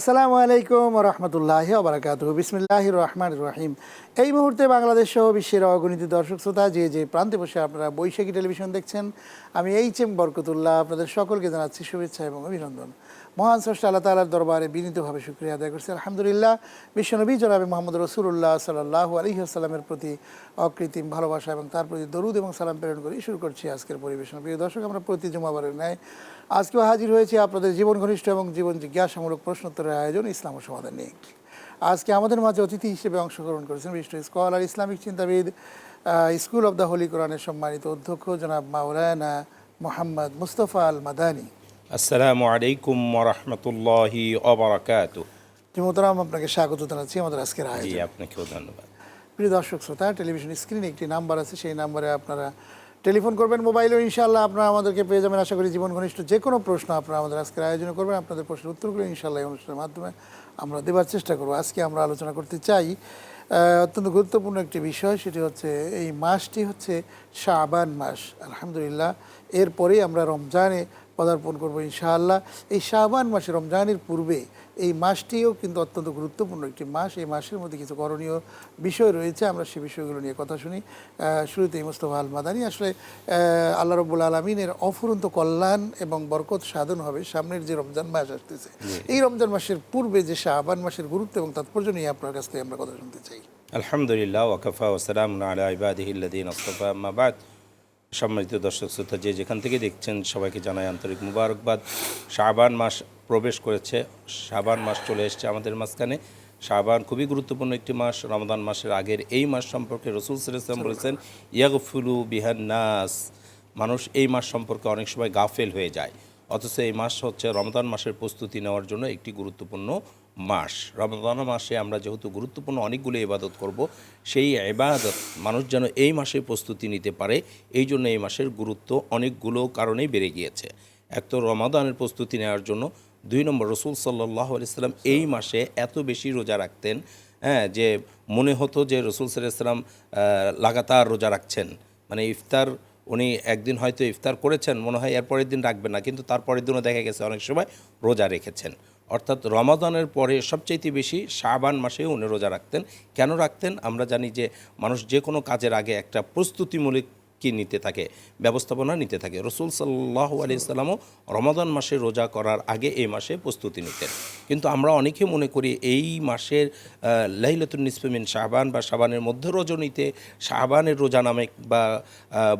আসসালামু আলাইকুম রহমতুল্লাহ বারাকাত বিসমিল্লাহ রহমান রহিম। এই মুহূর্তে বাংলাদেশ সহ বিশ্বের অগণিত দর্শক শ্রোতা, যে যে প্রান্তে বসে আপনারা বৈশাখী টেলিভিশন দেখছেন, আমি এইচ এম বরকতুল্লাহ আপনাদের সকলকে জানাচ্ছি শুভেচ্ছা এবং অভিনন্দন। মহান স্রষ্টা আল্লাহ তালার দরবারে বিনীতভাবে শুক্রিয়া আদায় করছি। আলহামদুলিল্লাহ, বিশ্বনবী জনাবে মোহাম্মদ রসুল্লাহ সাল্লাহ আলী আসসালামের প্রতি অকৃত্রিম ভালোবাসা এবং তার প্রতি দরুদ এবং সালাম প্রেরণ করে শুরু করছি আজকের পরিবেশন। প্রিয় দর্শক, আমরা প্রতি জুমাবারের ন্যায় আজকেও হাজির হয়েছে আপনাদের জীবন ঘনিষ্ঠ এবং জীবন জিজ্ঞাসামূলক প্রশ্নোত্তরের আয়োজন ইসলাম ও সমাধান নিয়ে। আজকে আমাদের মাঝে অতিথি হিসেবে অংশগ্রহণ করেছেন বিশিষ্ট স্কলার ইসলামিক চিন্তাবিদ স্কুল অব দ্য হোলি কোরআনের সম্মানিত অধ্যক্ষ জনাব মাওলানা মোহাম্মদ মুস্তফা আল মাদানী। আসসালামু আলাইকুম ওরহমতুল্লাহি অবরাকাত মোহতারাম আপনাকে স্বাগত জানাচ্ছি আমাদের আজকের আয়োজন। আপনাকেও ধন্যবাদ। প্রিয় দর্শক শ্রোতা টেলিভিশন স্ক্রিনে একটি নাম্বার আছে সেই নাম্বারে আপনারা টেলিফোন করবেন মোবাইলেও ইনশাআল্লাহ আপনারা আমাদেরকে পেয়ে যাবেন। আশা করি জীবন ঘনিষ্ঠ যে কোনো প্রশ্ন আপনারা আমাদের আজকের আয়োজন করবেন। আপনাদের প্রশ্নের উত্তরগুলো ইনশাআল্লাহ এই অনুষ্ঠানের মাধ্যমে আমরা দেওয়ার চেষ্টা করব। আজকে আমরা আলোচনা করতে চাই অত্যন্ত গুরুত্বপূর্ণ একটি বিষয়, সেটি হচ্ছে এই মাসটি হচ্ছে শাবান মাস। আলহামদুলিল্লাহ, এরপরেই আমরা রমজানে পদার্পণ করব ইনশাআল্লাহ। এই শাবান মাসে রমজানের পূর্বে এই মাসটিও কিন্তু অত্যন্ত গুরুত্বপূর্ণ একটি মাস। এই মাসের মধ্যে কিছু করণীয় বিষয় রয়েছে আমরা সেই বিষয়গুলো নিয়ে কথা শুনি। আহ, শুরুতেই মোস্তফা আল মাদানি আসলে আল্লাহ রব্বুল আলমিনের অফুরন্ত কল্যাণ এবং বরকত সাধন হবে সামনের যে রমজান মাস আসতেছে। এই রমজান মাসের পূর্বে যে শাহবান মাসের গুরুত্ব এবং তাৎপর্য নিয়ে আপনার কাছ থেকে আমরা কথা শুনতে চাই। আলহামদুলিল্লাহ ওয়াকফা ওসালাম আলা ইবাদিহিল্লাদিন আস্তফা মাবাদ সম্মানিত দর্শক শ্রোতা যে যেখান থেকে দেখছেন সবাইকে জানাই আন্তরিক মুবারকবাদ। শাবান মাস প্রবেশ করেছে। শাবান মাস চলে এসেছে আমাদের মাঝখানে। শাবান খুবই গুরুত্বপূর্ণ একটি মাস। রমাদান মাসের আগের এই মাস সম্পর্কে রসুল সাল্লাম বলেছেন ইয়াগফুলু বিহান নাস। মানুষ এই মাস সম্পর্কে অনেক সময় গাফেল হয়ে যায়। অথচ এই মাস হচ্ছে রমজান মাসের প্রস্তুতি নেওয়ার জন্য একটি গুরুত্বপূর্ণ মাস। রমজান মাসে আমরা যেহেতু গুরুত্বপূর্ণ অনেকগুলো ইবাদত করব, সেই ইবাদত মানুষ যেন এই মাসে প্রস্তুতি নিতে পারে, এই জন্য এই মাসের গুরুত্ব অনেকগুলো কারণেই বেড়ে গিয়েছে। এক তো রমাদানের প্রস্তুতি নেওয়ার জন্য দুই নম্বর রসুল সাল্লাহ আলাইসাল্লাম এই মাসে এত বেশি রোজা রাখতেন হ্যাঁ যে মনে হতো যে রসুল সাল্লাম লাগাতার রোজা রাখছেন। মানে ইফতার, উনি একদিন হয়তো ইফতার করেছেন, মনে হয় এর পরের দিন রাখবেন না, কিন্তু তারপরের দিনও দেখা গেছে অনেক সময় রোজা রেখেছেন। অর্থাৎ রমাদানের পরে সবচাইতে বেশি শাবান মাসে উনি রোজা রাখতেন। কেন রাখতেন? আমরা জানি যে মানুষ যে কোনো কাজের আগে একটা প্রস্তুতিমূলক কি নিতে থাকে? ব্যবস্থাপনা নিতে থাকে। রসুল সাল্লাহ আলিয়াল্লামও রমাদান মাসে রোজা করার আগে এই মাসে প্রস্তুতি নিতেন। কিন্তু আমরা অনেকে মনে করি এই মাসের লাইলাতুল নিসফেমিন শাহবান বা শাবানের মধ্য রজনীতে শাহবানের রোজা নামে বা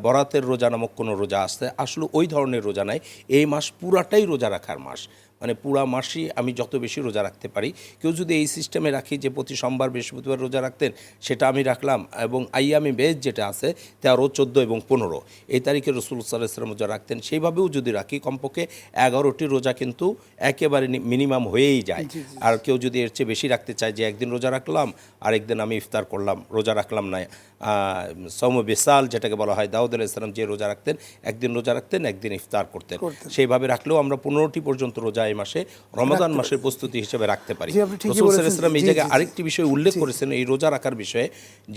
বরাতের রোজা নামক কোনো রোজা আসতে, আসলে ওই ধরনের রোজা নাই। এই মাস পুরাটাই রোজা রাখার মাস। মানে পুরা মাসই আমি যত বেশি রোজা রাখতে পারি। কেউ যদি এই সিস্টেমে রাখি যে প্রতি সোমবার বৃহস্পতিবার রোজা রাখতেন সেটা আমি রাখলাম এবং আইয়ামি বেজ যেটা আছে তেরো চোদ্দ এবং পনেরো এই তারিখে রসুল সাল্লাহাম রোজা রাখতেন। সেইভাবেও যদি রাখি কমপক্ষে এগারোটি রোজা কিন্তু একেবারে মিনিমাম হয়েই যায়। আর কেউ যদি এর চেয়ে বেশি রাখতে চায় যে একদিন রোজা রাখলাম আর একদিন আমি ইফতার করলাম রোজা রাখলাম না সৌম বেসাল যেটাকে বলা হয় দাউদ আলাহ ইসলাম যে রোজা রাখতেন একদিন রোজা রাখতেন একদিন ইফতার করতেন। সেইভাবে রাখলেও আমরা পনেরোটি পর্যন্ত রোজা এই মাসে রমাদান মাসের প্রস্তুতি হিসেবে রাখতে পারি। রসুল সাল্লাম এই জায়গায়। আরেকটি বিষয় উল্লেখ করেছেন এই রোজা রাখার বিষয়ে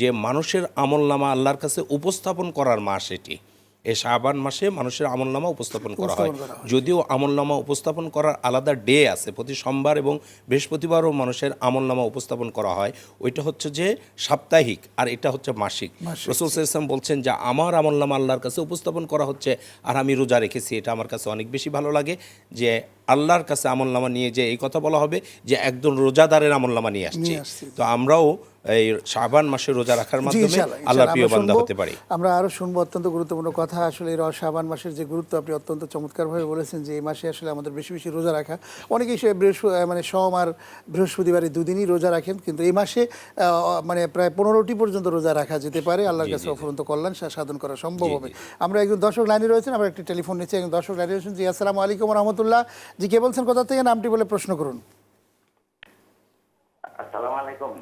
যে মানুষের আমলনামা আল্লাহর কাছে উপস্থাপন করার মাস এটি। এই শাবান মাসে মানুষের আমলনামা উপস্থাপন করা হয়। উপস্থাপন করা হয়। যদিও আমলনামা উপস্থাপন করার আলাদা ডে আছে প্রতি সোমবার এবং বৃহস্পতিবারও মানুষের আমলনামা উপস্থাপন করা হয়। ওইটা হচ্ছে যে সাপ্তাহিক আর এটা হচ্ছে মাসিক। রসুল ইসলাম বলছেন যে আমার আমলনামা আল্লাহর কাছে উপস্থাপন করা হচ্ছে আর আমি রোজা রেখেছি এটা আমার কাছে অনেক বেশি ভালো লাগে যে আল্লাহর কাছে আমলনামা নিয়ে যে এই কথা বলা হবে যে একজন রোজাদারের আমলনামা নিয়ে আসছি। তো আমরাও এই শাবান মাসে রোজা রাখার মাধ্যমে আল্লাহ। প্রিয় বান্দা হতে পারি। আমরা আরও শুনব অত্যন্ত গুরুত্বপূর্ণ কথা। আসলে এই শাবান মাসের যে গুরুত্ব আপনি অত্যন্ত চমৎকারভাবে বলেছেন যে এই মাসে আসলে আমাদের বেশি বেশি রোজা রাখা। অনেকেই সে বৃহস্পতি মানে সোম আর বৃহস্পতিবার দুদিনই রোজা রাখেন কিন্তু এই মাসে আহ, মানে প্রায় পনেরোটি পর্যন্ত রোজা রাখা যেতে পারে। আল্লাহর কাছে অফুরন্ত কল্যাণ সাধন করা সম্ভব হবে। আমরা একজন দর্শক লাইনে রয়েছেন আমরা একটি টেলিফোন নিচ্ছি। একজন দর্শক লাইনে রয়েছেন জি আসসালামু আলাইকুম রহমতুল্লাহ। জি কে বলছেন কোথা থেকে নামটি বলে প্রশ্ন করুন। আসসালামু আলাইকুম।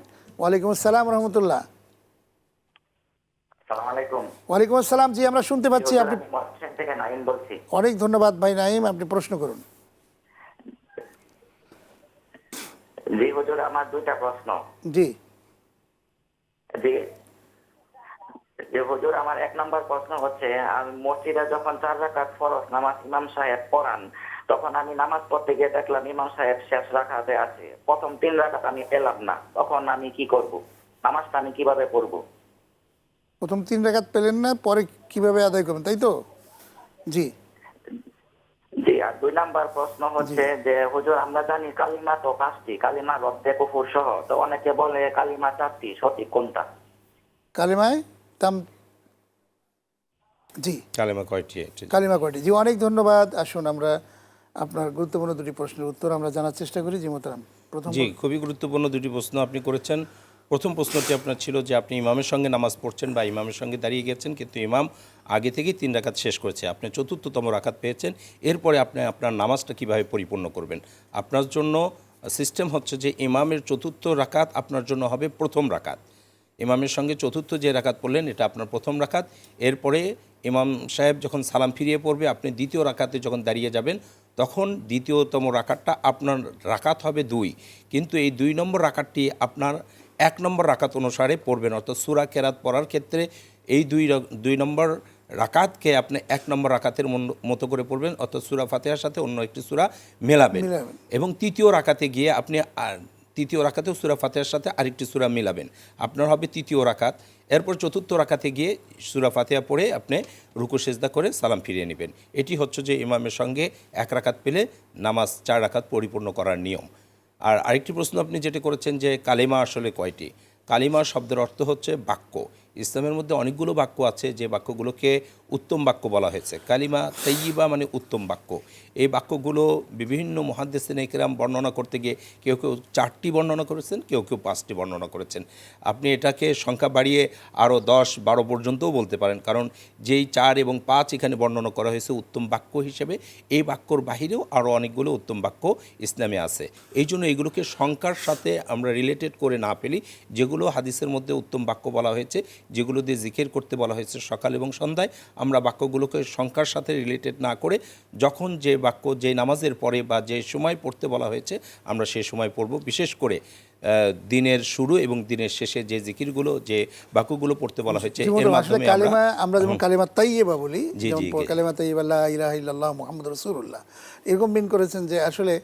ওয়ালাইকুম আসসালাম রহমতুল্লাহ। ওয়ালাইকুম আসসালাম জি আমরা শুনতে পাচ্ছি আপনি অনেক ধন্যবাদ ভাই নাইম আপনি প্রশ্ন করুন। জি হুজুর আমার দুইটা প্রশ্ন। জি। জি। হুজুর আমার এক নম্বর প্রশ্ন হচ্ছে আমি মসজিদে যখন চার রাকাত ফরজ নামাজ ইমাম সাহেব পড়ান তখন আমি নামাজ পড়তে গিয়ে দেখলাম ইমাম সাহেব শেষ রাখাতে আছে প্রথম তিন রাখাত আমি পেলাম না। তখন আমি কি করব? নামাজটা আমি কীভাবে পড়ব? প্রথম তিন রেখাত পেলেন না পরে কীভাবে আদায় করবেন তাই তো? জি। জি আর দুই নাম্বার প্রশ্ন হচ্ছে যে হুজুর আমরা জানি কালিমা তো পাঁচটি কালিমা রদ্দে কুফুর সহ। তো অনেকে বলে কালিমা চারটি সঠিক কোনটা? কালিমায় তাম জি। কালেমা কয়টি কালিমা কয়টি? জি অনেক ধন্যবাদ। আসুন আমরা আপনার গুরুত্বপূর্ণ দুটি প্রশ্নের উত্তর আমরা জানার চেষ্টা করি জি মোতারাম প্রথম জি খুবই গুরুত্বপূর্ণ দুটি প্রশ্ন আপনি করেছেন। প্রথম প্রশ্নটি আপনার ছিল যে আপনি ইমামের সঙ্গে নামাজ পড়ছেন বা ইমামের সঙ্গে দাঁড়িয়ে গেছেন কিন্তু ইমাম আগে থেকেই তিন রাখাত শেষ করেছে। আপনি চতুর্থতম রাকাত পেয়েছেন। এরপরে আপনি আপনার নামাজটা কীভাবে পরিপূর্ণ করবেন? আপনার জন্য সিস্টেম হচ্ছে যে ইমামের চতুর্থ রাকাত আপনার জন্য হবে প্রথম রাকাত। ইমামের সঙ্গে চতুর্থ যে রাকাত পড়লেন এটা আপনার প্রথম রাকাত। এরপরে ইমাম সাহেব যখন সালাম ফিরিয়ে পড়বে আপনি দ্বিতীয় রাকাতে যখন দাঁড়িয়ে যাবেন তখন দ্বিতীয়তম রাকাতটা আপনার রাকাত হবে দুই। কিন্তু এই দুই নম্বর রাকাতটি আপনার এক নম্বর রাকাত অনুসারে পড়বেন। অর্থাৎ সুরা কেরাত পড়ার ক্ষেত্রে এই দুই দুই নম্বর রাকাতকে আপনি এক নম্বর রাকাতের মন- মতো করে পড়বেন। অর্থাৎ সুরা ফাতেহার সাথে অন্য একটি সুরা মেলাবেন। এবং তৃতীয় রাকাতে গিয়ে আপনি তৃতীয় রাকাতেও সুরা ফাতেহার সাথে আরেকটি সুরা মিলাবেন। আপনার হবে তৃতীয় রাকাত। এরপর চতুর্থ রাকাতে গিয়ে সুরা ফাতেহা পড়ে আপনি রুকু সেজদা করে সালাম ফিরিয়ে নেবেন। এটি হচ্ছে যে ইমামের সঙ্গে এক রাকাত পেলে নামাজ চার রাখাত পরিপূর্ণ করার নিয়ম। আর আরেকটি প্রশ্ন আপনি যেটা করেছেন যে কালিমা আসলে কয়টি? কালিমা শব্দের অর্থ হচ্ছে বাক্য। ইসলামের মধ্যে অনেকগুলো বাক্য আছে, যে বাক্যগুলোকে উত্তম বাক্য বলা হয়েছে। কালিমা তৈয়িবা মানে উত্তম বাক্য। এই বাক্যগুলো বিভিন্ন মহাদ্দেশিন একরাম বর্ণনা করতে গিয়ে কেউ কেউ চারটি বর্ণনা করেছেন, কেউ কেউ পাঁচটি বর্ণনা করেছেন। আপনি এটাকে সংখ্যা বাড়িয়ে আরও দশ, বারো পর্যন্তও বলতে পারেন। কারণ যেই চার এবং পাঁচ এখানে বর্ণনা করা হয়েছে উত্তম বাক্য হিসেবে, এই বাক্যর বাহিরেও আরও অনেকগুলো উত্তম বাক্য ইসলামে আছে। এই জন্য এগুলোকে সংখ্যার সাথে আমরা রিলেটেড করে না পেলি যেগুলো হাদিসের মধ্যে উত্তম বাক্য বলা হয়েছে, যেগুলো দিয়ে জিকির করতে বলা হয়েছে সকাল এবং সন্ধ্যায় আমরা বাক্যগুলোকে সংখ্যার সাথে রিলেটেড না করে যখন যে বাক্য যে নামাজের পরে বা যে সময় পড়তে বলা হয়েছে আমরা সেই সময় পড়ব। বিশেষ করে দিনের শুরু এবং দিনের শেষে যে জিকিরগুলো যে বাক্যগুলো পড়তে বলা হয়েছে এর মাধ্যমে কালিমা আমরা যেমন কালিমা তাইয়েবা বলি যেমন। কালিমা তাইয়েবা লা ইলাহা ইল্লাল্লাহ মুহাম্মদ রাসূলুল্লাহ। এরকম মিন করেছেন যে আসলে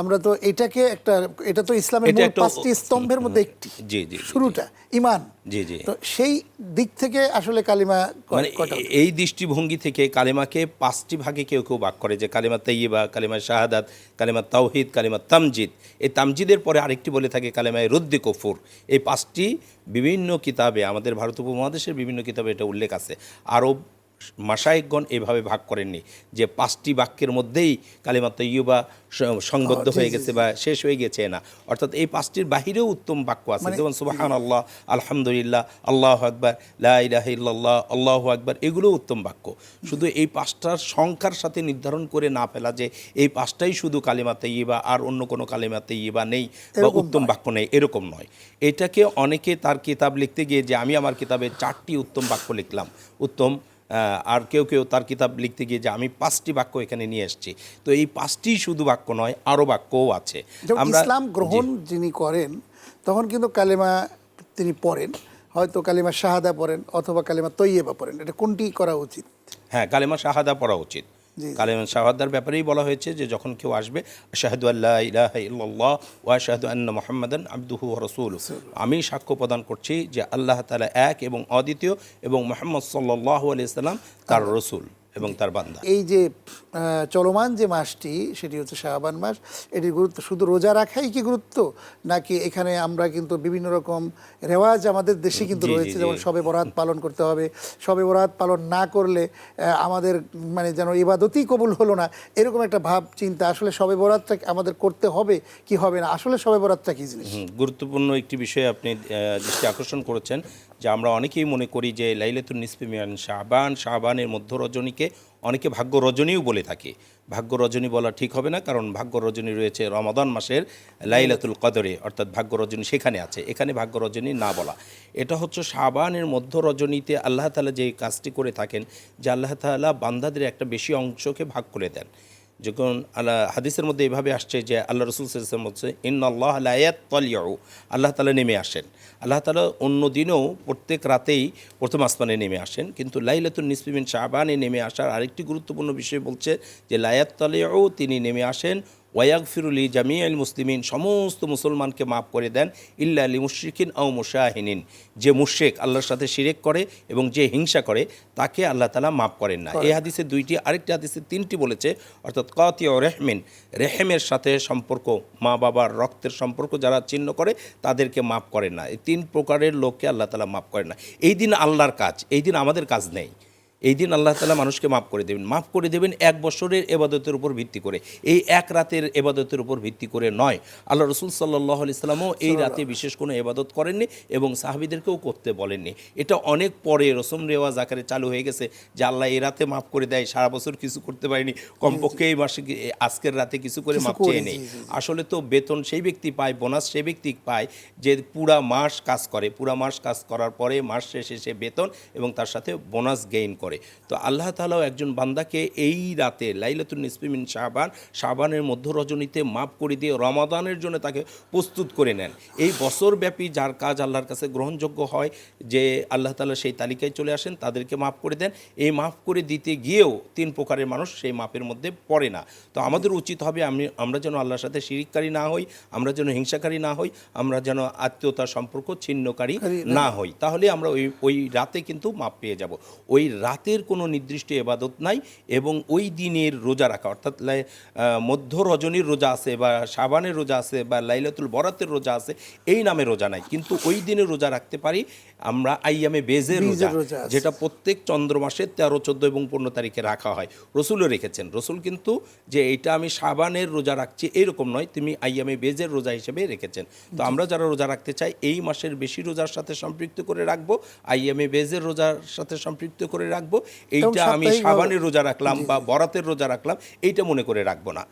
আমরা তো এটাকে একটা এটা তো ইসলামের মূল পাঁচটি স্তম্ভের মধ্যে একটি জি, জি, জি, শুরুটা ইমান জি জি। তো সেই দিক থেকে আসলে কালিমা মানে এই দৃষ্টিভঙ্গি থেকে কালিমাকে পাঁচটি ভাগে কেউ কেউ ভাগ করে যে কালিমা তৈয়বা কালিমা শাহাদাত কালিমা তাওহিদ কালিমা তামজিদ। এই তামজিদের পরে আরেকটি বলে থাকে কালিমায় রুদ্দি কফুর। এই পাঁচটি বিভিন্ন কিতাবে আমাদের ভারত উপমহাদেশের বিভিন্ন কিতাবে এটা উল্লেখ আছে। আরব মাসায়িকগণ এভাবে ভাগ করেননি। যে পাঁচটি বাক্যের মধ্যেই কালেমা তৈয়বা সংবদ্ধ হয়ে গেছে বা শেষ হয়ে গেছে না। অর্থাৎ এই পাঁচটির বাহিরেও উত্তম বাক্য আছে। মানে- যেমন সুবাহান আল্লাহ আলহামদুলিল্লাহ আল্লাহ আকবর লা ইলাহা আল্লাহ আকবর এগুলো উত্তম বাক্য। শুধু এই পাঁচটার সংখ্যার সাথে নির্ধারণ করে না ফেলা যে এই পাঁচটাই শুধু কালিমা তৈয়বা আর অন্য কোনো কালিমা তৈয়বা নেই বা উত্তম বাক্য নেই এরকম নয়। এটাকে অনেকে তার কিতাব লিখতে গিয়ে যে আমি আমার কিতাবে চারটি উত্তম বাক্য লিখলাম উত্তম আর কেউ কেউ তার কিতাব লিখতে গিয়ে যে আমি পাঁচটি বাক্য এখানে নিয়ে এসেছি। তো এই পাঁচটি শুধু বাক্য নয় আরও বাক্যও আছে। আমরা ইসলাম গ্রহণ যিনি করেন তখন কিন্তু কালেমা তিনি পড়েন। হয়তো কালিমা শাহাদা পড়েন অথবা কালিমা তৈয়েবা পড়েন। এটা কোনটি করা উচিত? হ্যাঁ কালিমা শাহাদা পড়া উচিত। কালেমা শাহাদার ব্যাপারেই বলা হয়েছে যে যখন কেউ আসবে শাহাদু আল্লাহ ইলাহ ইল্লাল্লাহ ওয়া শাহাদু আন্না মোহাম্মদান আব্দুহু রসুল আমি সাক্ষ্য প্রদান করছি যে আল্লাহ তালা এক এবং অদ্বিতীয় এবং মোহাম্মদ সাল্লাহ আলিয়া তার রসূল। এবং তার বান্দা। এই যে চলমান যে মাসটি সেটি হচ্ছে শাহবান মাস এটির গুরুত্ব শুধু রোজা রাখাই কি গুরুত্ব? নাকি এখানে আমরা কিন্তু বিভিন্ন রকম রেওয়াজ আমাদের দেশে কিন্তু রয়েছে যেমন সবে বরাত পালন করতে হবে। সবে বরাত পালন না করলে আমাদের মানে যেন ইবাদতই কবুল হলো না এরকম একটা ভাব চিন্তা। আসলে সবে বরাতটা আমাদের করতে হবে কি হবে না? আসলে সবে বরাতটা কি জিনিস? গুরুত্বপূর্ণ একটি বিষয়ে আপনি দৃষ্টি আকর্ষণ করেছেন। যে আমরা অনেকেই মনে করি যে লাইলাতুল নিসফি মিয়ান শাহবান শাহবানের মধ্য রজনীকে অনেকে ভাগ্য রজনীও বলে থাকে। ভাগ্য রজনী বলা ঠিক হবে না, কারণ ভাগ্য রজনী রয়েছে রমাদান মাসের লাইলাতুল কদরে, অর্থাৎ ভাগ্য রজনী সেখানে আছে। এখানে ভাগ্য রজনী না বলা। এটা হচ্ছে শাহবানের মধ্য রজনীতে আল্লাহ তালা যে কাজটি করে থাকেন, যে আল্লাহ তাআলা বান্দাদের একটা বেশি অংশকে ভাগ করে দেন। যখন আল্লাহ, হাদিসের মধ্যে এভাবে আসছে যে আল্লাহ রসুল সাল্লাম হচ্ছে ইন আল্লাহ আল্লাহ তালা নেমে আসেন। আল্লাহ তালা অন্য দিনেও প্রত্যেক রাতেই প্রথম আসমানে নেমে আসেন। কিন্তু লাইলাতুল নিসপিমিন শাহবানে নেমে আসার আরেকটি গুরুত্বপূর্ণ বিষয় বলছে যে লায়াত তালেও তিনি নেমে আসেন ওয়াকফিরুলি জামিয়াল মুসলিমিন সমস্ত মুসলমানকে মাফ করে দেন ইল্লা আলী মুশরিকিন আও মুশাহিনিন। যে মুশেক আল্লাহর সাথে শিরেক করে এবং যে হিংসা করে তাকে আল্লাহ তালা মাফ করেন না। এই হাদিসে দুইটি আরেকটি হাদিসে তিনটি বলেছে অর্থাৎ কতি ও রেহমিন রেহেমের সাথে সম্পর্ক মা বাবার রক্তের সম্পর্ক যারা চিহ্ন করে তাদেরকে মাফ করেন না। এই তিন প্রকারের লোককে আল্লাহ তালা মাফ করেন না। এই দিন আল্লাহর কাজ এই দিন আমাদের কাজ নেই। এই দিন আল্লাহ তালা মানুষকে মাফ করে দেবেন। মাফ করে দেবেন এক বছরের এবাদতের উপর ভিত্তি করে। এই এক রাতের এবাদতের উপর ভিত্তি করে নয়। আল্লাহ রসুল সাল্লাহ ইসলামও এই রাতে বিশেষ কোনো এবাদত করেননি এবং সাহাবিদেরকেও করতে বলেননি। এটা অনেক পরে রসম রেওয়াজ আকারে চালু হয়ে গেছে যে আল্লাহ এই রাতে মাফ করে দেয় সারা বছর কিছু করতে পারিনি কমপক্ষে এই মাসে আজকের রাতে কিছু করে মাপ করে, চেয়ে নেই। আসলে তো বেতন সেই ব্যক্তি পায় বোনাস সেই ব্যক্তি পায় যে পুরা মাস কাজ করে। পুরা মাস কাজ করার পরে মাস শেষে সে বেতন এবং তার সাথে বোনাস গেইন করে। তো আল্লাহ তালাও একজন বান্দাকে এই রাতে লাইলাতুল নিসপিমিন শাহবান শাহবানের মধ্য রজনীতে মাপ করে দিয়ে রমাদানের জন্য তাকে প্রস্তুত করে নেন। এই বছরব্যাপী যার কাজ আল্লাহর কাছে গ্রহণযোগ্য হয় যে আল্লাহ তালা সেই তালিকায় চলে আসেন তাদেরকে মাফ করে দেন। এই মাফ করে দিতে গিয়েও তিন প্রকারের মানুষ সেই মাপের মধ্যে পড়ে না। তো আমাদের উচিত হবে আমি আমরা যেন আল্লাহর সাথে শিরিককারী না হই আমরা যেন হিংসাকারী না হই আমরা যেন আত্মীয়তার সম্পর্ক ছিন্নকারী না। হই। তাহলে আমরা ওই ওই রাতে কিন্তু মাপ পেয়ে যাব। ওই রাতের কোনো নির্দিষ্ট এবাদত নাই এবং ওই দিনের রোজা রাখা, অর্থাৎ মধ্য রজনীর রোজা আছে বা সাবানের রোজা আছে বা লাইলাতুল বরাতের রোজা আছে, এই নামে রোজা নাই। কিন্তু ওই দিনে রোজা রাখতে পারি আমরা আইয়ামে বেজের রোজা যেটা প্রত্যেক চন্দ্র মাসের তেরো চোদ্দ এবং পনেরো তারিখে রাখা হয়। রসুলও রেখেছেন। রসুল কিন্তু যে এটা আমি সাবানের রোজা রাখছি এরকম নয় তুমি আইয়ামে বেজের রোজা হিসেবে রেখেছেন। তো আমরা যারা রোজা রাখতে চাই এই মাসের বেশি রোজার সাথে সম্পৃক্ত করে রাখব আইয়ামে বেজের রোজার সাথে সম্পৃক্ত করে রাখব। এইটা আমি সাবানের রোজা রাখলাম বা বরাতের রোজা রাখলাম এইটা মনে করে রাখব না।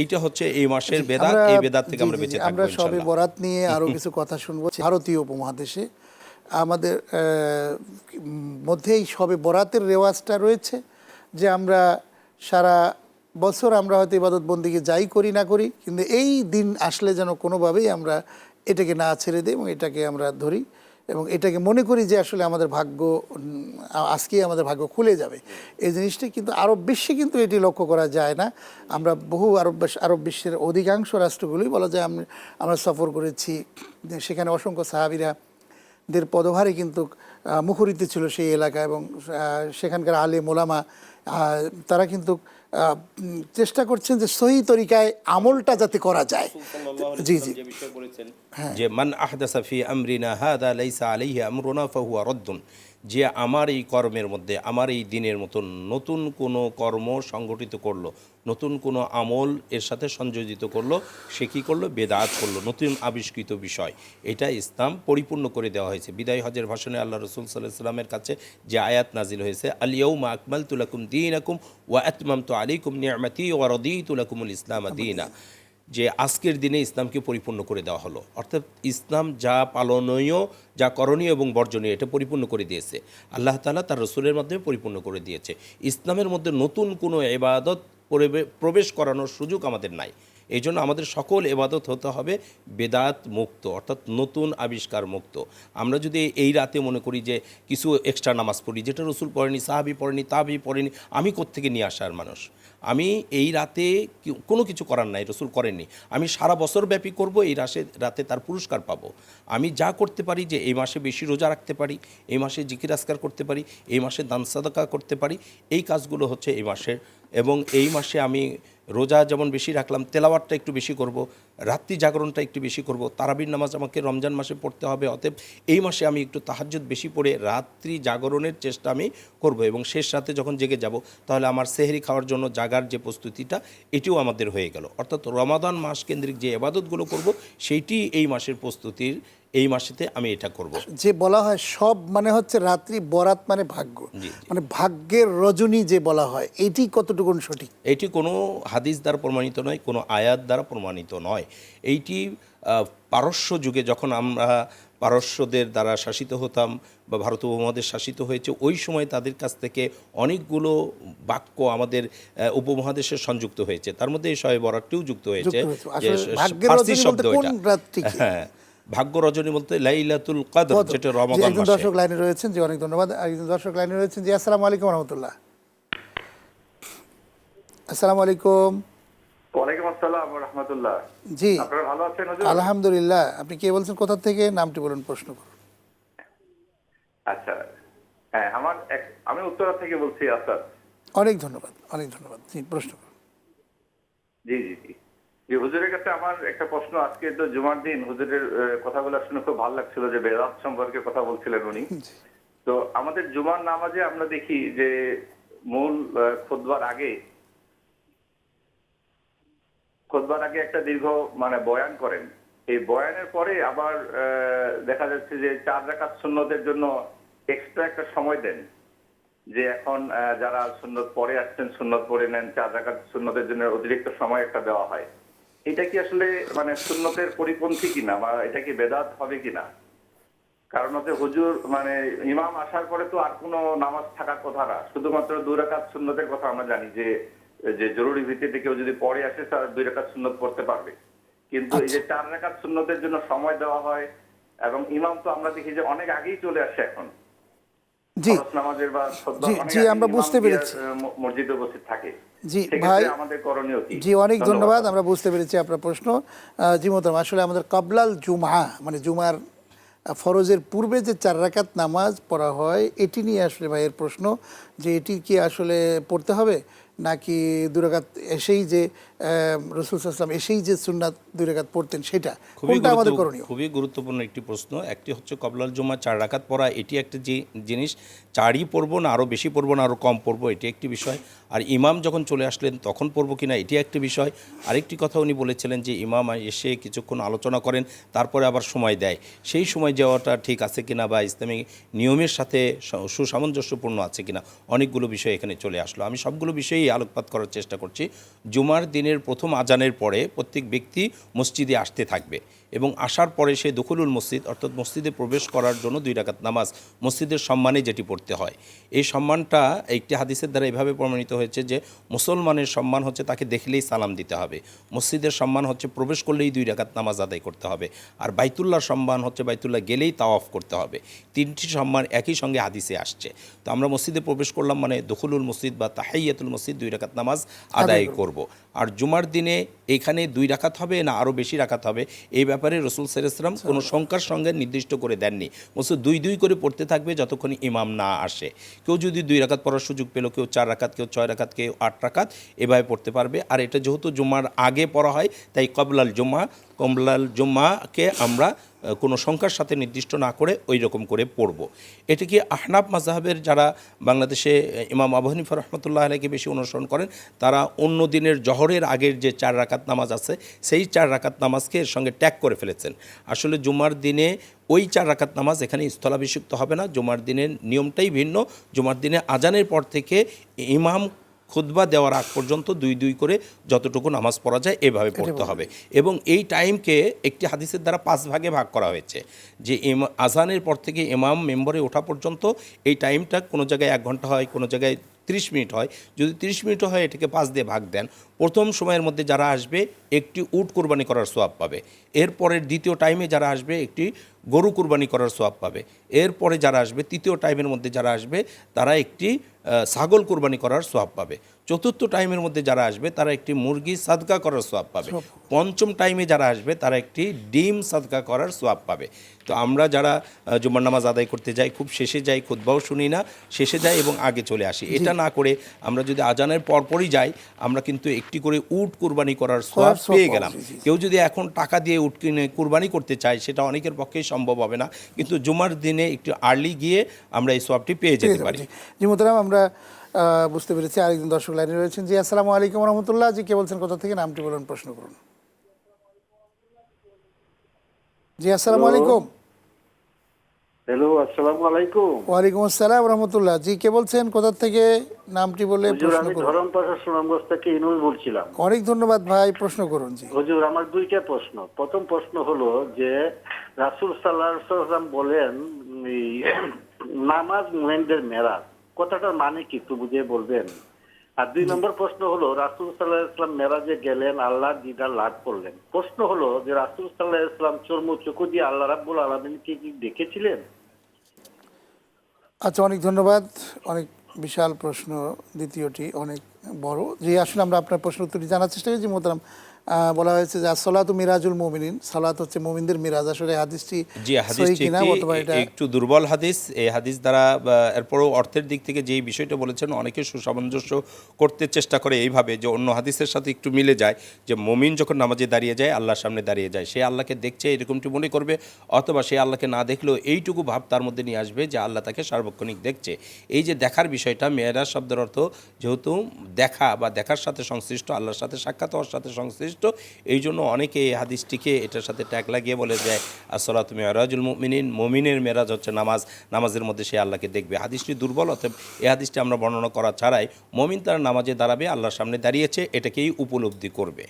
এইটা হচ্ছে এই মাসের বেদাত এই বেদাত থেকে আমরা বেঁচে থাকব আমরা সবে বরাত নিয়ে আরও কিছু কথা শুনব ভারতীয় উপমহাদেশে। আমাদের মধ্যেই সবে বরাতের রেওয়াজটা রয়েছে যে আমরা সারা বছর আমরা হয়তো ইবাদত বন্দিকে যাই করি না করি, কিন্তু এই দিন আসলে যেন কোনোভাবেই আমরা এটাকে না ছেড়ে দিই এবং এটাকে আমরা ধরি এবং এটাকে মনে করি যে আসলে আমাদের ভাগ্য আজকেই আমাদের ভাগ্য খুলে যাবে। এই জিনিসটি কিন্তু আরব বিশ্বে কিন্তু এটি লক্ষ্য করা যায় না। আমরা বহু আরব আরব বিশ্বের অধিকাংশ রাষ্ট্রগুলোই বলা যায় আমি আমরা সফর করেছি, সেখানে অসংখ্য সাহাবিরা দের পদভারে কিন্তু মুখরিত ছিল সেই এলাকা এবং সেখানকার আলে মোলামা তারা কিন্তু চেষ্টা করছেন যে সহি তরিকায় আমলটা যাতে করা যায়। জি জি। যে মান আহদাসা ফি আমরিনা হাদা লাইসা আলাইহি আমরুনা ফাহুয়া রদ্দুন। যে আমার এই কর্মের মধ্যে, আমার এই দিনের মতন নতুন কোনো কর্ম সংগঠিত করল, নতুন কোনো আমল এর সাথে সংযোজিত করল, সে কী করল? বেদাত করল, নতুন আবিষ্কৃত বিষয়। এটা ইসলাম পরিপূর্ণ করে দেওয়া হয়েছে। বিদায় হজের ভাষণে আল্লাহ রসুল সাল্লামের কাছে যে আয়াত নাজিল হয়েছে আলিয়াউমা আকমাল তুলাকুম দিন আকুম ওয়া আতমাম তো আলিকুম নিয়ামাতি ওয়া রদি তুলাকুমুল ইসলাম দিনা। যে আজকের দিনে ইসলামকে পরিপূর্ণ করে দেওয়া হলো। অর্থাৎ ইসলাম যা পালনীয়, যা করণীয় এবং বর্জনীয়, এটা পরিপূর্ণ করে দিয়েছে। আল্লাহ তালা তার রসুলের মাধ্যমে পরিপূর্ণ করে দিয়েছে। ইসলামের মধ্যে নতুন কোনো এবাদত প্রবেশ করানোর সুযোগ আমাদের নাই। এই জন্য আমাদের সকল এবাদত হতে হবে বেদাত মুক্ত, অর্থাৎ নতুন আবিষ্কার মুক্ত। আমরা যদি এই রাতে মনে করি যে কিছু এক্সট্রা নামাজ পড়ি, যেটা রসুল পড়েনি, সাহাবি পড়েনি, তাবি পড়েনি, আমি কোত্থেকে নিয়ে আসার মানুষ? আমি এই রাতে কোনো কিছু করার নাই, রসুল করেননি। আমি সারা বছর ব্যাপী করব, এই রাসে রাতে তার পুরস্কার পাব। আমি যা করতে পারি যে, এই মাসে বেশি রোজা রাখতে পারি, এই মাসে জিকির আসকার করতে পারি, এই মাসে দান সাদাকা করতে পারি, এই কাজগুলো হচ্ছে এই মাসের। এবং এই মাসে আমি রোজা যেমন বেশি রাখলাম তেলাওয়ারটা একটু বেশি করব রাত্রি জাগরণটা একটু বেশি করব। তারাবির নামাজ আমাকে রমজান মাসে পড়তে হবে, অতএব এই মাসে আমি একটু তাহাজ্জুদ বেশি পড়ে রাত্রি জাগরণের চেষ্টা আমি করব এবং শেষ রাতে যখন জেগে যাব, তাহলে আমার সেহেরি খাওয়ার জন্য জাগার যে প্রস্তুতিটা, এটিও আমাদের হয়ে গেল। অর্থাৎ রমাদান মাস কেন্দ্রিক যে এবাদতগুলো করব, সেইটি এই মাসের প্রস্তুতির এই মাসেতে আমি এটা করব। যে বলা হয় সব মানে হচ্ছে রাত্রি বরাত মানে ভাগ্য। মানে ভাগ্যের রজনী যে বলা হয় এটি কতটুকুন সঠিক? এটি কোনো হাদিস দ্বারা প্রমাণিত নয় কোনো আয়াত দ্বারা প্রমাণিত নয়। এইটি পারস্য যুগে যখন আমরা পারস্যদের দ্বারা শাসিত হতাম বা ভারত উপমহাদেশ শাসিত হয়েছে ওই সময় তাদের কাছ থেকে অনেকগুলো বাক্য আমাদের উপমহাদেশে সংযুক্ত হয়েছে। তার মধ্যে এই শয়ে বরাতটিও যুক্ত হয়েছে। ফার্সি শব্দ এটা। হ্যাঁ। ভাগ্য রজনী বলতে লাইলাতুল কদর যেটা রমাদান একজন মাসে। দর্শক লাইনে রয়েছেন জি অনেক ধন্যবাদ। একজন দর্শক লাইনে রয়েছেন জি আসসালামু আলাইকুম রহমতুল্লাহ। আসসালামু আলাইকুম। ওয়ালাইকুম আসসালাম রহমতুল্লাহ। জি। আপনারা ভালো আছেন হুজুর? আলহামদুলিল্লাহ। আপনি কে বলছেন? কোথা থেকে? নামটি বলুন প্রশ্ন করুন। আচ্ছা হ্যাঁ আমার এক- আমি উত্তরা থেকে বলছি আসাদ। অনেক ধন্যবাদ অনেক ধন্যবাদ। জি প্রশ্ন করুন। জি জি জি। জি হুজুরের কাছে আমার একটা প্রশ্ন আজকে তো জুমার দিন হুজুরের কথাগুলো শুনে খুব ভালো লাগছিল যে বেদাত সম্পর্কে কথা বলছিলেন উনি। তো আমাদের জুমার নামাজে আমরা দেখি যে মূল আহ, খুতবার আগে খুতবার আগে একটা দীর্ঘ মানে বয়ান করেন। এই বয়ানের পরে আবার আহ, দেখা যাচ্ছে যে চার রাকাত সুন্নতের জন্য এক্সট্রা একটা সময় দেন। যে এখন আহ, যারা সুন্নত পরে আসছেন সুন্নত পরে নেন চার রাকাত সুন্নতের জন্য অতিরিক্ত সময় একটা দেওয়া হয়। এটা কি আসলে মানে সুন্নতের পরিপন্থী কিনা বা এটা কি বেদাত হবে কিনা? কারণ হচ্ছে হুজুর মানে ইমাম আসার পরে তো আর কোনো নামাজ থাকার কথা না। শুধুমাত্র দুই রাকাত সুন্নতের কথা আমরা জানি যে যে জরুরি ভিত্তিতে কেউ যদি পরে আসে তার দুই রাকাত সুন্নত পড়তে পারবে। কিন্তু এই যে চার রাকাত সুন্নতের জন্য সময় দেওয়া হয় এবং ইমাম তো আমরা দেখি যে অনেক আগেই চলে আসে এখন। জি। নামাজের বা জি, জি, আমরা বুঝতে পেরেছি। মসজিদে উপস্থিত থাকে। জি, ভাই, আমাদের জি অনেক ধন্যবাদ। আমরা বুঝতে পেরেছি আপনার প্রশ্ন। আহ, জি মোহতারাম আসলে আমাদের কাবলাল জুমা মানে জুমার ফরজের পূর্বে যে চার রাকাত নামাজ পড়া হয় এটি নিয়ে আসলে ভাইয়ের প্রশ্ন যে এটি কি আসলে পড়তে হবে নাকি দুরাকাত এসেই যে রসুল সাল্লাম এসেই যে সুন্নাত দুই রাকাত পড়তেন সেটা খুবই কোনটা আমাদের করণীয়? খুবই গুরুত্বপূর্ণ একটি প্রশ্ন। একটি হচ্ছে কবলাল জমা চার রাকাত পড়া এটি একটা যে জিনিস চারই পড়ব না আরও বেশি পড়ব না আরও কম পড়ব এটি একটি বিষয়। আর ইমাম যখন চলে আসলেন তখন পড়ব কিনা এটি একটি বিষয়। আরেকটি কথা উনি বলেছিলেন যে ইমাম এসে কিছুক্ষণ আলোচনা করেন তারপরে আবার সময় দেয়। সেই সময় যাওয়াটা ঠিক আছে কিনা বা ইসলামিক নিয়মের সাথে সুসামঞ্জস্যপূর্ণ আছে কিনা অনেকগুলো বিষয় এখানে চলে আসলো। আমি সবগুলো বিষয়েই আলোকপাত করার চেষ্টা করছি। জুমার দিনের প্রথম আজানের পরে প্রত্যেক ব্যক্তি মসজিদে আসতে থাকবে। এবং আসার পরে সে দখলুল মসজিদ অর্থাৎ মসজিদে প্রবেশ করার জন্য দুই রাকাত নামাজ মসজিদের সম্মানে যেটি পড়তে হয়। এই সম্মানটা একটি হাদিসের দ্বারা এভাবে প্রমাণিত হয়েছে যে মুসলমানের সম্মান হচ্ছে তাকে দেখলেই সালাম দিতে হবে। মসজিদের সম্মান হচ্ছে প্রবেশ করলেই দুই রাকাত নামাজ আদায় করতে হবে। আর বাইতুল্লাহর সম্মান হচ্ছে বাইতুল্লাহ গেলেই তাওয়াফ করতে হবে। তিনটি সম্মান একই সঙ্গে হাদিসে আসছে। তো আমরা মসজিদে প্রবেশ করলাম মানে দখলুল মসজিদ বা তাহাইয়াতুল মসজিদ দুই রাকাত নামাজ আদায় করব। আর জুমার দিনে এখানে দুই রাকাত হবে না আরও বেশি রাকাত হবে? এই ব্যাপারে রসুল সাল্লাম কোনো সংখ্যার সঙ্গে নির্দিষ্ট করে দেননি। মসজিদ দুই দুই করে পড়তে থাকবে যতক্ষণ ইমাম না আসে। কেউ যদি দুই রাখাত পড়ার সুযোগ পেল কেউ চার রাখাত কেউ ছয় রাখাত কেউ আট রাখাত এভাবে পড়তে পারবে। আর এটা যেহেতু জুমার আগে পড়া হয় তাই কবলাল জুম্মা কমলাল জুম্মাকে আমরা কোনো সংখ্যার সাথে নির্দিষ্ট না করে ওই রকম করে পড়ব। এটা কি আহনাব মাজাহাবের যারা বাংলাদেশে ইমাম আবু হানিফা রহমতুল্লাহ আলাইকে বেশি অনুসরণ করেন, তারা অন্য দিনের জহরের আগের যে চার রাকাত নামাজ আছে, সেই চার রাকাত নামাজকে এর সঙ্গে ট্যাগ করে ফেলেছেন। আসলে জুমার দিনে ওই চার রাকাত নামাজ এখানে স্থলাভিষিক্ত হবে না। জুমার দিনের নিয়মটাই ভিন্ন। জুমার দিনে আজানের পর থেকে ইমাম খুতবা দেওয়ার আগ পর্যন্ত দুই দুই করে যতটুকু নামাজ পড়া যায় এভাবে পড়তে হবে। এবং এই টাইমকে একটি হাদিসের দ্বারা পাঁচ ভাগে ভাগ করা হয়েছে। যে আজানের পর থেকে ইমাম মেম্বরে ওঠা পর্যন্ত এই টাইমটা কোনো জায়গায় এক ঘণ্টা হয় কোনো জায়গায় তিরিশ মিনিট হয়। যদি তিরিশ মিনিট হয় এটাকে পাঁচ দিয়ে ভাগ দেন। প্রথম সময়ের মধ্যে যারা আসবে একটি উট কোরবানি করার সোয়াব পাবে। এরপরের দ্বিতীয় টাইমে যারা আসবে একটি গরু কুরবানি করার সোয়াব পাবে। এরপরে যারা আসবে তৃতীয় টাইমের মধ্যে যারা আসবে তারা একটি ছাগল কুরবানি করার সোয়াব পাবে। চতুর্থ টাইমের মধ্যে যারা আসবে তারা একটি মুরগি সাদকা করার সোয়াব পাবে। পঞ্চম টাইমে যারা আসবে তারা একটি ডিম সাদকা করার সোয়াব পাবে। তো আমরা যারা জুমার নামাজ আদায় করতে যাই খুব শেষে যাই খুদ্বাও শুনি না শেষে যাই এবং আগে চলে আসি। এটা না করে আমরা যদি আজানের পরপরই যাই আমরা কিন্তু একটি করে উট কুরবানি করার সোয়াব পেয়ে গেলাম। কেউ যদি এখন টাকা দিয়ে উট কিনে কুরবানি করতে চায় সেটা অনেকের পক্ষেই সম্ভব হবে না। কিন্তু জুমার দিনে একটু আর্লি গিয়ে আমরা এই সোয়াবটি পেয়ে যেতে পারি। জি, মোতারাম আমরা আহ, বুঝতে পেরেছি আরেকজন দর্শক লাইনে রয়েছেন। জি আসসালামু আলাইকুম রহমতুল্লাহ। জি কে বলছেন কোথা থেকে? নামটি বলুন প্রশ্ন করুন। জি আসসালামু আলাইকুম। হ্যালো আসসালামু আলাইকুম। ওয়ালাইকুম আসসালাম রহমতুল্লাহ। জি কে বলছেন? কোথা থেকে নামটি বলে প্রশ্ন করুন। ধরম পাশা সুনামগঞ্জ থেকে ইনুজ বলছিলাম। অনেক ধন্যবাদ ভাই প্রশ্ন করুন জি। হুজুর আমার দুইটা প্রশ্ন। প্রথম প্রশ্ন হলো যে রাসুল সাল্লাম বলেন এই নামাজ মুহেনদের মেরাজ। কথাটার মানে কি একটু বুঝিয়ে বলবেন? আর দুই নম্বর প্রশ্ন হলো রাসুল সাল্লাহ ইসলাম মেরাজে গেলেন আল্লাহ দিদার লাভ করলেন। প্রশ্ন হলো যে রাসুল সাল্লাহ ইসলাম চর্ম চকু দিয়ে আল্লাহ রাব্বুল আলমিনকে কি দেখেছিলেন? আচ্ছা অনেক ধন্যবাদ। অনেক বিশাল প্রশ্ন দ্বিতীয়টি অনেক বড়। যে আসলে আমরা আপনার প্রশ্ন উত্তরটি জানার চেষ্টা করেছি মোহতারাম। আহ, বলা হয়েছে যে সলাত মিরাজুল মোমিনিন। সালাত হচ্ছে মোমিনদের মিরাজ। আসলে হাদিসটি জি হাদিসটি একটু দুর্বল হাদিস। এই হাদিস দ্বারা এরপরও অর্থের দিক থেকে যেই বিষয়টা বলেছেন অনেকে সুসামঞ্জস্য করতে চেষ্টা করে এইভাবে যে অন্য হাদিসের সাথে একটু মিলে যায়। যে মমিন যখন নামাজে দাঁড়িয়ে যায় আল্লাহর সামনে দাঁড়িয়ে যায়। সে আল্লাহকে দেখছে এরকমটি মনে করবে অথবা সে আল্লাহকে না দেখলেও এইটুকু ভাব তার মধ্যে নিয়ে আসবে যে আল্লাহ তাকে সার্বক্ষণিক দেখছে। এই যে দেখার বিষয়টা মেয়েরাজ শব্দের অর্থ যেহেতু দেখা বা দেখার সাথে সংশ্লিষ্ট আল্লাহর সাথে সাক্ষাৎ হওয়ার সাথে সংশ্লিষ্ট এই জন্য অনেকে এই হাদিসটিকে এটার সাথে ট্যাগ লাগিয়ে বলে যে আসলা তুমি মেরাজুল মুমিনিন, মমিনের মেরাজ হচ্ছে নামাজ। নামাজের মধ্যে সে আল্লাহকে দেখবে। হাদিসটি দুর্বল, অতএব এই হাদিসটি আমরা বর্ণনা করা ছাড়াই মমিন তার নামাজে দাঁড়াবে, আল্লাহর সামনে দাঁড়িয়েছে, এটাকেই উপলব্ধি করবে।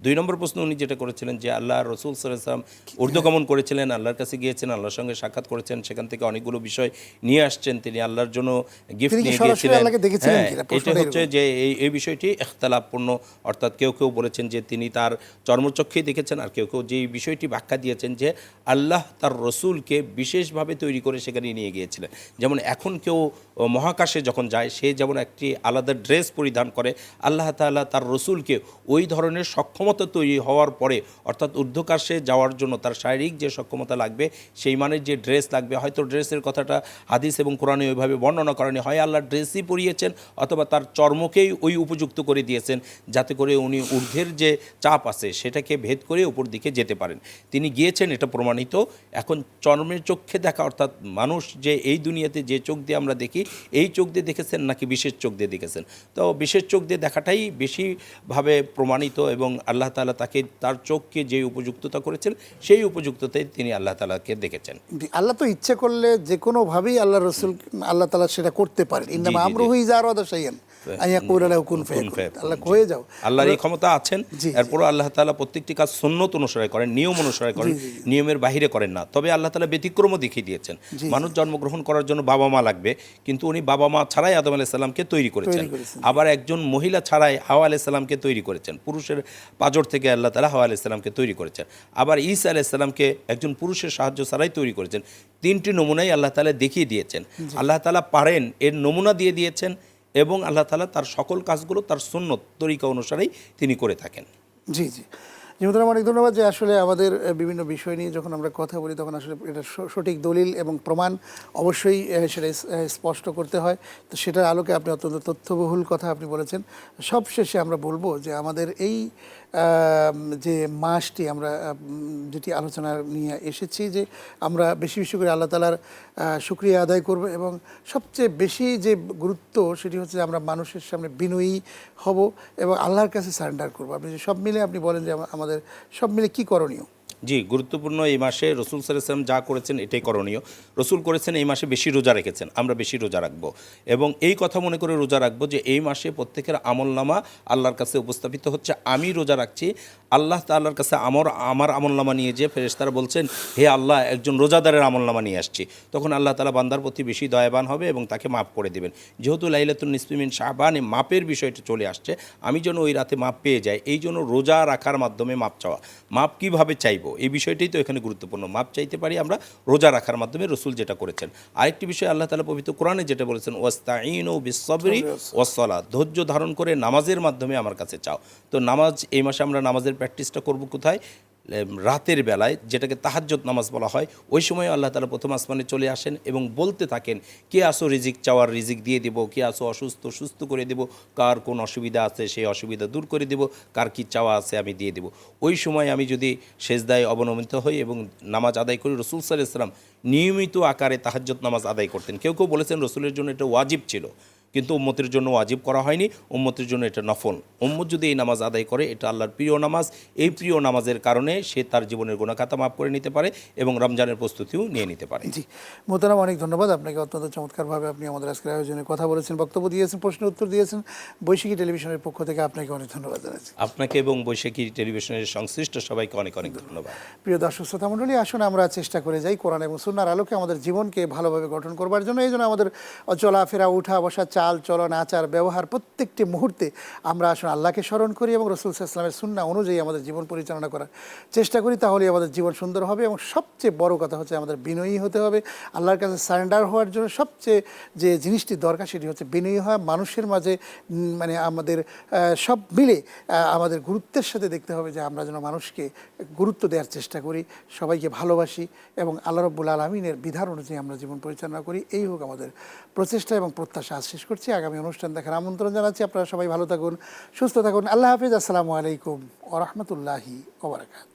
দুই নম্বর প্রশ্ন উনি যেটা করেছিলেন যে আল্লাহ রসুল সাল্লাম ঊর্ধ্বগমন করেছিলেন আল্লাহর কাছে গিয়েছেন আল্লাহর সঙ্গে সাক্ষাৎ করেছেন সেখান থেকে অনেকগুলো বিষয় নিয়ে আসছেন তিনি আল্লাহর জন্য গিফট নিয়ে গিয়েছিলেন। হ্যাঁ, এটা হচ্ছে যে এই এই বিষয়টি এখতালাপূর্ণ অর্থাৎ কেউ কেউ বলেছেন যে তিনি তার চর্মচক্ষেই দেখেছেন আর কেউ কেউ যে বিষয়টি ব্যাখ্যা দিয়েছেন যে আল্লাহ তার রসুলকে বিশেষভাবে তৈরি করে সেখানে নিয়ে গিয়েছিলেন। যেমন এখন কেউ মহাকাশে যখন যায় সে যেমন একটি আলাদা ড্রেস পরিধান করে আল্লাহ তাআলা তার রসুলকে ওই ধরনের সক্ষমতা তৈরি হওয়ার পরে, অর্থাৎ ঊর্ধ্বকাশে যাওয়ার জন্য তার শারীরিক যে সক্ষমতা লাগবে, সেই মানের যে ড্রেস লাগবে, হয়তো ড্রেসের কথাটা হাদিস এবং কোরআনে ওইভাবে বর্ণনা করেনি, হয় আল্লাহ ড্রেসই পরিয়েছেন অথবা তার চর্মকেই ওই উপযুক্ত করে দিয়েছেন, যাতে করে উনি ঊর্ধ্বের যে চাপ আছে সেটাকে ভেদ করে উপর দিকে যেতে পারেন। তিনি গিয়েছেন, এটা প্রমাণিত। এখন চর্মের চোখে দেখা, অর্থাৎ মানুষ যে এই দুনিয়াতে যে চোখ দিয়ে আমরা দেখি, এই চোখ দিয়ে দেখেছেন নাকি বিশেষ চোখ দিয়ে দেখেছেন? তো বিশেষ চোখ দিয়ে দেখাটাই বেশিভাবে প্রমাণিত এবং আল্লাহ তাআলা তাকে তার চোখকে যে উপযুক্ততা করেছেন সেই উপযুক্ততায় তিনি আল্লাহ তাআলাকে দেখেছেন। আল্লাহ তো ইচ্ছে করলে যে কোনো ভাবেই আল্লাহ রসুল আল্লাহ তালা সেটা করতে পারেন। ইন্দামা। আমরুহু আল্লাহ হয়ে যাও। আল্লাহর এই ক্ষমতা আছেন। এরপরও আল্লাহ তাআলা প্রত্যেকটি কাজ সুন্নত অনুসারে করেন নিয়ম অনুসারে করেন নিয়মের বাহিরে করেন না। তবে আল্লাহ তাআলা ব্যতিক্রমও দেখিয়ে দিয়েছেন। মানুষ জন্মগ্রহণ করার জন্য বাবা মা লাগবে কিন্তু উনি বাবা মা ছাড়াই আদম আলাইহিস তৈরি করেছেন। আবার একজন মহিলা ছাড়াই হাওয়া আলাইহিস তৈরি করেছেন। পুরুষের পাজর থেকে আল্লাহ তালা হাওয়া আলাইহিস সালামকে তৈরি করেছেন। আবার ঈসা আলাইহিস সালামকে একজন পুরুষের সাহায্য ছাড়াই তৈরি করেছেন। তিনটি নমুনাই আল্লাহ তাআলা দেখিয়ে দিয়েছেন। আল্লাহ তালা পারেন এর নমুনা দিয়ে দিয়েছেন এবং আল্লাহ তালা তার সকল কাজগুলো তার সুন্নত তরিকা অনুসারেই তিনি করে থাকেন। জি জি। জিমুদ্রাম অনেক ধন্যবাদ যে আসলে আমাদের বিভিন্ন বিষয় নিয়ে যখন আমরা কথা বলি তখন আসলে এটা সঠিক দলিল এবং প্রমাণ অবশ্যই সেটা স্পষ্ট করতে হয়। তো সেটার আলোকে আপনি অত্যন্ত তথ্যবহুল কথা আপনি বলেছেন। সবশেষে আমরা বলব যে আমাদের এই যে মাসটি আমরা যেটি আলোচনা নিয়ে এসেছি যে আমরা বেশি বেশি করে আল্লাহ তালার সুক্রিয়া আদায় করব এবং সবচেয়ে বেশি যে গুরুত্ব সেটি হচ্ছে যে আমরা মানুষের সামনে বিনয়ী হব এবং আল্লাহর কাছে সারেন্ডার করব। আপনি যে সব মিলে আপনি বলেন যে আমা- আমাদের সব মিলে কী করণীয়? জি, গুরুত্বপূর্ণ এই মাসে রসুল সাল্লাম যা করেছেন এটাই করণীয়। রসুল করেছেন এই মাসে বেশি রোজা রেখেছেন, আমরা বেশি রোজা রাখব। এবং এই কথা মনে করে রোজা রাখব যে এই মাসে প্রত্যেকের আমলনামা আল্লাহর কাছে উপস্থাপিত হচ্ছে, আমি রোজা রাখছি, আল্লাহ তাল্লাহর কাছে আমার আমার আমলনামা নিয়ে যে ফেরেশতারা বলছেন, হে আল্লাহ, একজন রোজাদারের আমলনামা নিয়ে আসছি। তখন আল্লাহ তালা বান্দার প্রতি বেশি দয়াবান হবে এবং তাকে মাফ করে দেবেন। যেহেতু লাইলাতুল নিসমিন শাহবানে মাপের বিষয়টা চলে আসছে, আমি যেন ওই রাতে মাপ পেয়ে যাই এই জন্য রোজা রাখার মাধ্যমে মাপ চাওয়া। মাপ কীভাবে চাইব? এই বিষয়টাই তো এখানে গুরুত্বপূর্ণ। মাপ চাইতে পারি আমরা রোজা রাখার মাধ্যমে রসুল যেটা করেছেন। আরেকটি বিষয় আল্লাহ তালা পবিত্র কোরআনে যেটা বলেছেন ওয়াস্তাইন ও বিশ্বরি ওয়াসলা ধৈর্য ধারণ করে নামাজের মাধ্যমে আমার কাছে চাও। তো নামাজ এই মাসে আমরা নামাজের প্র্যাকটিসটা করব কোথায়? রাতের বেলায় যেটাকে তাহাজ্জত নামাজ বলা হয়, ওই সময় আল্লাহ তালা প্রথম আসমানে চলে আসেন এবং বলতে থাকেন, কে আসো রিজিক চাওয়ার রিজিক দিয়ে দেব, কে আসো অসুস্থ সুস্থ করে দেব, কার কোন অসুবিধা আছে সেই অসুবিধা দূর করে দেব, কার কি চাওয়া আছে আমি দিয়ে দেব। ওই সময় আমি যদি সেজদায় অবনমিত হই এবং নামাজ আদায় করি, রসুল সাল ইসলাম নিয়মিত আকারে তাহাজ্জত নামাজ আদায় করতেন। কেউ কেউ বলেছেন রসুলের জন্য এটা ওয়াজিব ছিল। কিন্তু উম্মতের জন্য ওয়াজিব করা হয়নি উম্মতের জন্য এটা নফল। উম্মত যদি এই নামাজ আদায় করে এটা আল্লাহর প্রিয় নামাজ। এই প্রিয় নামাজের কারণে সে তার জীবনের গুণাখাতা মাফ করে নিতে পারে এবং রমজানের প্রস্তুতিও নিয়ে নিতে পারে। জি। মোহতারাম অনেক ধন্যবাদ। আপনাকে অত্যন্ত চমৎকারভাবে আপনি আমাদের আজকের আয়োজনে কথা বলেছেন বক্তব্য দিয়েছেন প্রশ্নের উত্তর দিয়েছেন। বৈশাখী টেলিভিশনের পক্ষ থেকে আপনাকে অনেক ধন্যবাদ জানাচ্ছি। আপনাকে এবং বৈশাখী টেলিভিশনের সংশ্লিষ্ট সবাইকে অনেক অনেক ধন্যবাদ। প্রিয় দর্শক শ্রোতা মণ্ডলী আসুন আমরা চেষ্টা করে যাই কোরআন এবং সুন্নার আলোকে আমাদের জীবনকে ভালোভাবে গঠন করবার জন্য। এই জন্য আমাদের চলাফেরা উঠা বসা চাল, চলন, আচার, ব্যবহার প্রত্যেকটি মুহূর্তে আমরা আসলে আল্লাহকে স্মরণ করি এবং রসুল ইসলামের সুন্না অনুযায়ী আমাদের জীবন পরিচালনা করার চেষ্টা করি তাহলে আমাদের জীবন সুন্দর হবে এবং সবচেয়ে বড় কথা হচ্ছে আমাদের বিনয়ী হতে হবে। আল্লাহর কাছে সারেন্ডার হওয়ার জন্য সবচেয়ে যে জিনিসটি দরকার সেটি হচ্ছে বিনয়ী হওয়া, মানুষের মাঝে মানে আমাদের সব মিলে আমাদের গুরুত্বের সাথে দেখতে হবে যে আমরা যেন মানুষকে গুরুত্ব দেওয়ার চেষ্টা করি, সবাইকে ভালোবাসি এবং আল্লাহ রব্বুল আলমিনের বিধান অনুযায়ী আমরা জীবন পরিচালনা করি। এই হোক আমাদের প্রচেষ্টা এবং প্রত্যাশা। আজ শেষ করছি, আগামী অনুষ্ঠান দেখার আমন্ত্রণ জানাচ্ছি। আপনারা সবাই ভালো থাকুন, সুস্থ থাকুন। আল্লাহ হাফিজ, আসসালামু আলাইকুম ওরহমতুল্লাহি ওবরাকাত